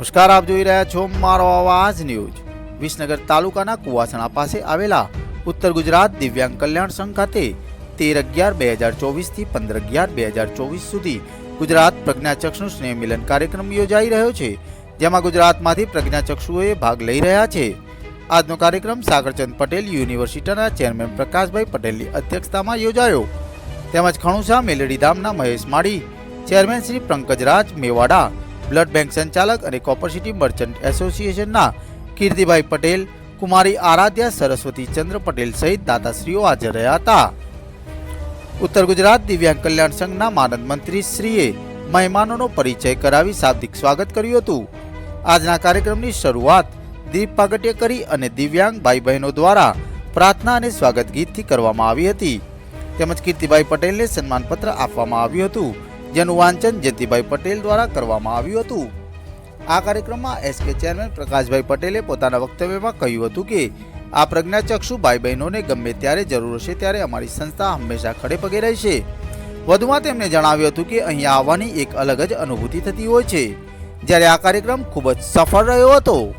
નમસ્કાર, આપ જોઈ રહ્યા છો મારો અવાજ ન્યૂઝ. વિસનગર તાલુકાના કુવાસણા પાસે આવેલા ઉત્તર ગુજરાત દિવ્યાંગ કલ્યાણ સંઘ ખાતે તેર અગિયાર બે હજાર ચોવીસથી પંદર અગિયાર બે હજાર ચોવીસ સુધી ગુજરાત પ્રજ્ઞાચક્ષુ સ્નેહ મિલન કાર્યક્રમ યોજાઈ રહ્યો છે, જેમાં ગુજરાતમાંથી પ્રજ્ઞાચક્ષુઓએ ભાગ લઈ રહ્યા છે. આજનો કાર્યક્રમ સાગરચંદ પટેલ યુનિવર્સિટીના ચેરમેન પ્રકાશભાઈ પટેલની અધ્યક્ષતામાં યોજાયો. તેમજ Khanusa મેલડીધામના Mahesh Mali, chairman Shri Pankajraj Mewada blood bank સંચાલક અને કોપરસિટી મર્ચન્ટ એસોસિએશનના કીર્તિભાઈ પટેલ, કુમારી આરાધ્યા, સરસ્વતી ચંદ્ર પટેલ સહિત દાતાશ્રીઓ હાજર રહ્યા હતા. ઉત્તર ગુજરાત દિવ્યાંગ કલ્યાણ સંઘના માનદ મંત્રી શ્રીએ મહેમાનોનો પરિચય કરાવી શાબ્દિક સ્વાગત કર્યું હતું. આજના કાર્યક્રમની શરૂઆત દીપ પાગટ્ય કરી અને દિવ્યાંગ ભાઈ બહેનો દ્વારા પ્રાર્થના અને સ્વાગત ગીતથી કરવામાં આવી હતી. તેમજ કીર્તિભાઈ પટેલને સન્માનપત્ર આપવામાં આવ્યું હતું. જેનું વાંચન જયંતિભાઈ પટેલ દ્વારા કરવામાં આવ્યું હતું. આ કાર્યક્રમમાં એસકે ચેરમેન પ્રકાશભાઈ પટેલે પોતાના વક્તવ્યમાં કહ્યું હતું કે, આ પ્રજ્ઞાચક્ષુ ભાઈ બહેનોને ગમે ત્યારે જરૂર હશે ત્યારે અમારી સંસ્થા હંમેશા ખડે પગે રહેશે. વધુમાં તેમણે જણાવ્યું હતું કે અહીંયા આવવાની એક અલગ જ અનુભૂતિ થતી હોય છે. જ્યારે આ કાર્યક્રમ ખૂબ જ સફળ રહ્યો હતો.